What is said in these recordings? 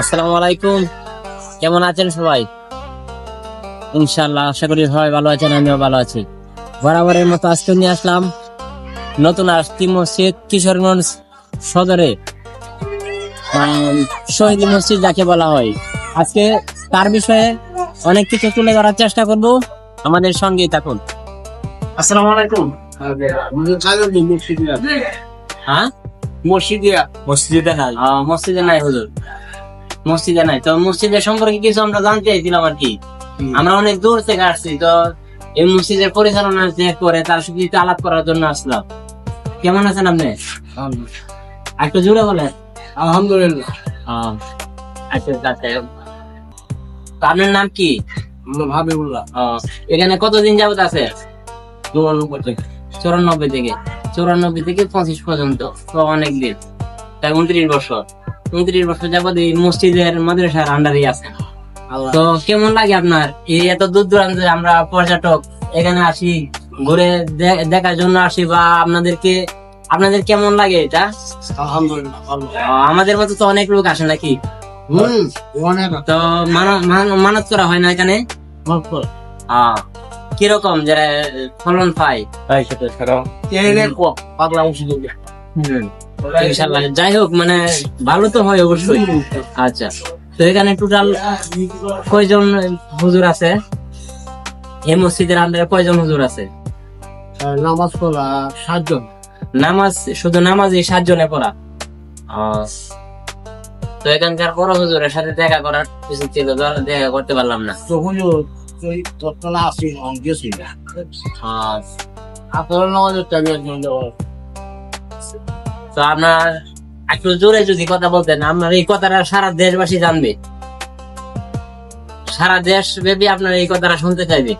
আসসালামু আলাইকুম। কেমন আছেন সবাই? ইনশাআল্লাহ আশা করি সবাই ভালো আছেন আমিও ভালো আছি। বরাবরের মতো আজকে নিয়ে আসলাম নতুন আসতি মসজিদ কিশোরগঞ্জ সদরে। শহীদ মসজিদ যাকে বলা হয়। আজকে তার বিষয়ে অনেক কিছু তুলে ধরার চেষ্টা করব। আমাদের সঙ্গেই থাকুন। আসসালামু আলাইকুম। হ্যাঁ? মসজিদিয়া মসজিদে নাই। মসজিদে নাই হুজুর। মসজিদে নাই। তো মসজিদের সম্পর্কে কিছু আমরা জানতে চাইছিলাম আর কি। আমরা অনেক দূর থেকে আসছি তো এই মসজিদের পরিচালনা যে করে তার সাথে আলাপ করার জন্য আসলাম। কেমন আছেন আপনি? একটু জুড়ে বলেন। আলহামদুলিল্লাহ। আচ্ছা আচ্ছা তো আপনার নাম কি? আমরা ভাবিবুল্লাহ এখানে কতদিন যাবত আছে? চুরানব্বই থেকে। চৌরানব্বই থেকে। চৌরানব্বই থেকে পঁচিশ পর্যন্ত তো অনেক দিন। তাই উনত্রিশ বছর। উনত্রিশ বছর এই মসজিদের মাদ্রাসার আন্ডারেই আছেন। তো কেমন লাগে আপনার? এই এত দূর দূরান্তে আমরা পর্যটক এখানে আসি ঘুরে দেখার জন্য আসি বা আপনাদেরকে আপনাদের কেমন লাগে এটা? আলহামদুলিল্লাহ আমাদের মতো তো অনেক লোক আসে নাকি? হুম তো মানত- মান- করা হয় না এখানে? কীরকম যে ফলন পাই পাগলা মসজিদ ইনশাল্লাহ যাই হোক মানে ভালো তো হয় অবশ্যই। আচ্ছা তো এখানে টোটাল কয়জন হুজুর আছে? এই মসজিদের আন্ডারে কয়জন হুজুর আছে? নামাজ পড়া সাতজন। নামাজ শুধু নামাজই সাতজনে পড়া? তো এখানকার বড় হুজুরের সাথে দেখা করার কিছু ছিল ধর- দেখা করতে পারলাম না। তো হুজুর ওই তৎকালে আসি গেছি আহ, আপনার নামাজের দেওয়া তো আপনার একটু জোরে যদি কথা বলতেন, আপনার এই কথাটা সারা দেশবাসী জানবে। সারা দেশ ব্যাপী আপনার এই কথাটা শুনতে চাইবে।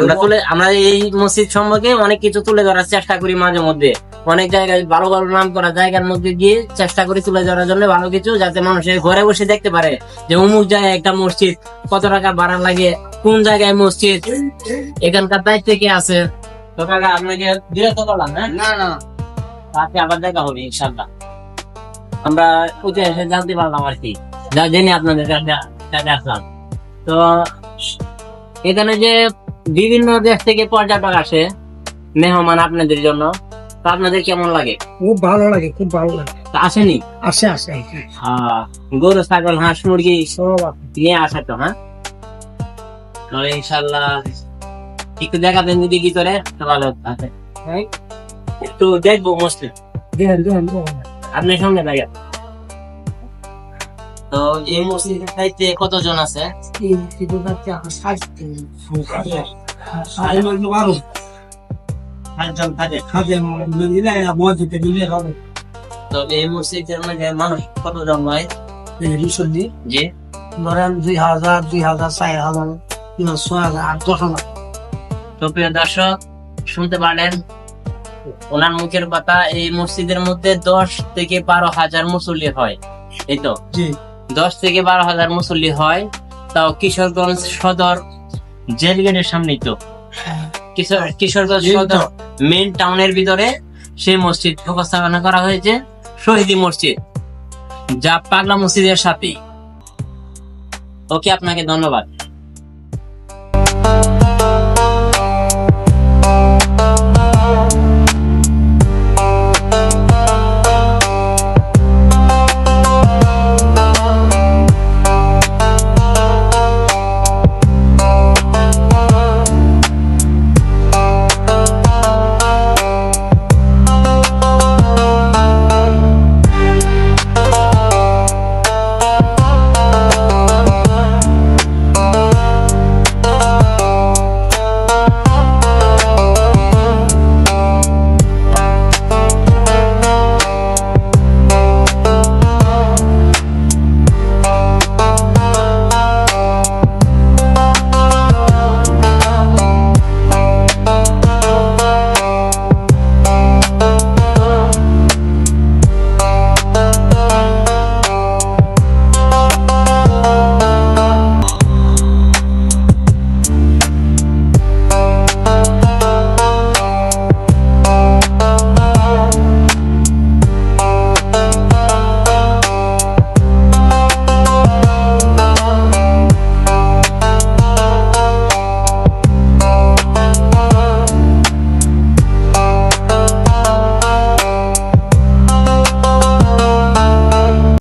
আমরা তুলে, আমরা এই মসজিদ সম্পর্কে অনেক কিছু তুলে ধরার চেষ্টা করি মাঝে মধ্যে। অনেক জায়গায় ভালো ভালো নাম করা জায়গার মধ্যে গিয়ে চেষ্টা করি তুলে ধরার জন্য ভালো কিছু, যাতে মানুষের ঘরে বসে দেখতে পারে যে অমুক জায়গায় একটা মসজিদ, কত টাকা ভাড়া লাগে, কোন জায়গায় মসজিদ, এখানকার দায়িত্ব কে আছে। তো কাকা, আপনাকে বিরক্ত করলাম হ্যাঁ? না না। রাতে আবার দেখা হবে ইনশাল্লাহ আমরা ইতিহাসে জানতে পারলাম আর কি। যা জেনে আপনাদের কাছে আসলাম তো এখানে যে বিভিন্ন দেশ থেকে পর্যটক আসে মেহমান আপনাদের জন্য তো আপনাদের কেমন লাগে? খুব ভালো লাগে খুব ভালো লাগে। আসেনি? আসে আসে আহ, গরু ছাগল হাঁস মুরগি সব নিয়ে আসে তো হ্যাঁ? ইনশাল্লাহ একটু দেখাবেন যদি কি করে তো ভালো হতো। একটু দেখব দেন আপনার সঙ্গে থাকে তো এই মসজিদের সাইতে কতজন আছে? তো এই মসজিদের মধ্যে মানুষ কতজন হয় জি। ধরেন দুই হাজার দুই হাজার চার হাজার হাজার ছয় হাজার আট দশ হাজার। তো প্রিয় দর্শক শুনতে পারলেন ওনার মুখের কথা এই মসজিদের মধ্যে দশ থেকে বারো হাজার মুসল্লি হয়। এই তো? দশ থেকে বারো হাজার মুসল্লি হয়। তাও কিশোরগঞ্জ সদর জেল গেটের সামনেই তো। কিশোর কিশোরগঞ্জ সদর মেন টাউনের ভিতরে সেই মসজিদ উপস্থাপনা করা হয়েছে শহীদি মসজিদ। যা পাগলা মসজিদের সাথেই। ওকে আপনাকে ধন্যবাদ।